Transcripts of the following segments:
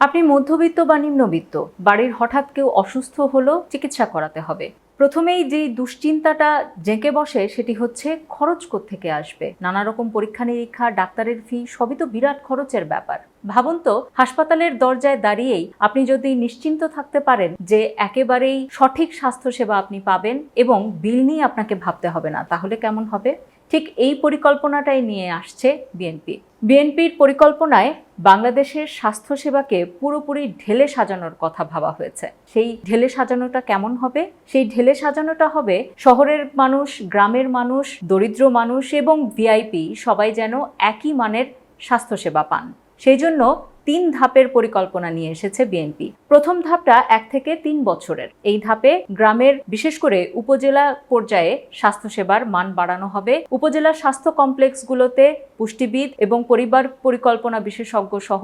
আপনি মধ্যবিত্ত বা নিম্নবিত্ত, বাড়ির হঠাৎ কেউ অসুস্থ হলো চিকিৎসা করাতে হবে। প্রথমেই যে দুশ্চিন্তাটা জেঁকে বসে সেটি হচ্ছে খরচ থেকে আসবে। নানা রকম পরীক্ষা নিরীক্ষা, ডাক্তারের ফি সবই তো বিরাট খরচের ব্যাপার। ভাবুন তো, হাসপাতালের দরজায় দাঁড়িয়েই আপনি যদি নিশ্চিন্ত থাকতে পারেন যে একেবারেই সঠিক স্বাস্থ্যসেবা আপনি পাবেন এবং বিল নিয়ে আপনাকে ভাবতে হবে না, তাহলে কেমন হবে? ঠিক এই পরিকল্পনাটাই নিয়ে আসছে বিএনপি। বিএনপির পরিকল্পনায় বাংলাদেশের স্বাস্থ্যসেবাকে পুরোপুরি ঢেলে সাজানোর কথা ভাবা হয়েছে। সেই ঢেলে সাজানোটা কেমন হবে? সেই ঢেলে সাজানোটা হবে শহরের মানুষ, গ্রামের মানুষ, দরিদ্র মানুষ এবং ভিআইপি সবাই যেন একই মানের স্বাস্থ্যসেবা পান। সেই জন্য তিন ধাপের পরিকল্পনা নিয়ে এসেছে বিএনপি। প্রথম ধাপটা এক থেকে তিন বছরের। এই ধাপে গ্রামের, বিশেষ করে উপজেলা পর্যায়ে স্বাস্থ্যসেবার মান বাড়ানো হবে। উপজেলা স্বাস্থ্য কমপ্লেক্সগুলোতে পুষ্টিবিদ এবং পরিবার পরিকল্পনা বিশেষজ্ঞ সহ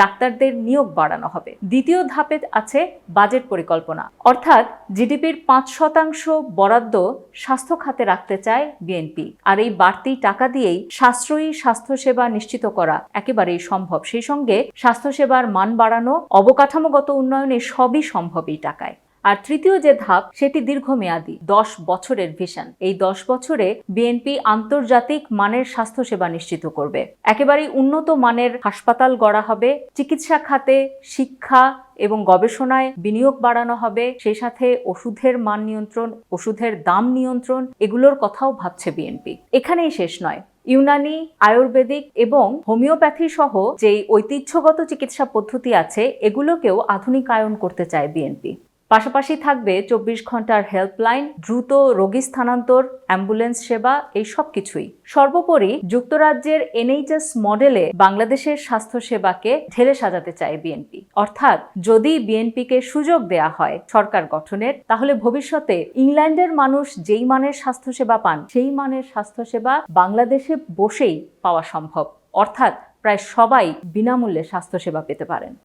ডাক্তারদের নিয়োগ বাড়ানো হবে। দ্বিতীয় ধাপে আছে বাজেট পরিকল্পনা। অর্থাৎ জিডিপির পাঁচ শতাংশ বরাদ্দ স্বাস্থ্য খাতে রাখতে চায় বিএনপি। আর এই বাড়তি টাকা দিয়েই সাশ্রয়ী স্বাস্থ্যসেবা নিশ্চিত করা একেবারেই সম্ভব। সেই সঙ্গে স্বাস্থ্যসেবার মান বাড়ানো, অবকাঠামোগত উন্নয়নে সবই সম্ভব এই টাকায়। আর তৃতীয় যে ধাপ, সেটি দীর্ঘমেয়াদী, দশ বছরের ভিশন। এই দশ বছরে বিএনপি আন্তর্জাতিক মানের স্বাস্থ্যসেবা নিশ্চিত করবে। একেবারেই উন্নত মানের হাসপাতাল গড়া হবে, চিকিৎসা খাতে শিক্ষা এবং গবেষণায় বিনিয়োগ বাড়ানো হবে সেই সাথে ওষুধের মান নিয়ন্ত্রণ, ওষুধের দাম নিয়ন্ত্রণ, এগুলোর কথাও ভাবছে বিএনপি এখানেই শেষ নয়। ইউনানি, আয়ুর্বেদিক এবং হোমিওপ্যাথি সহ যেই ঐতিহ্যগত চিকিৎসা পদ্ধতি আছে, এগুলোকেও আধুনিকায়ন করতে চায় বিএনপি। পাশাপাশি থাকবে চব্বিশ ঘণ্টার হেল্পলাইন দ্রুত রোগী স্থানান্তর অ্যাম্বুলেন্স সেবা, এই সব কিছুই। সর্বোপরি যুক্তরাজ্যের এনএইচএস মডেলে বাংলাদেশের স্বাস্থ্য সেবাকে ঢেলে সাজাতে চায় বিএনপি অর্থাৎ যদি বিএনপিকে সুযোগ দেয়া হয় সরকার গঠনের, তাহলে ভবিষ্যতে ইংল্যান্ডের মানুষ যেই মানের স্বাস্থ্যসেবা পান, সেই মানের স্বাস্থ্যসেবা বাংলাদেশে বসেই পাওয়া সম্ভব। অর্থাৎ প্রায় সবাই বিনামূল্যে স্বাস্থ্যসেবা পেতে পারেন।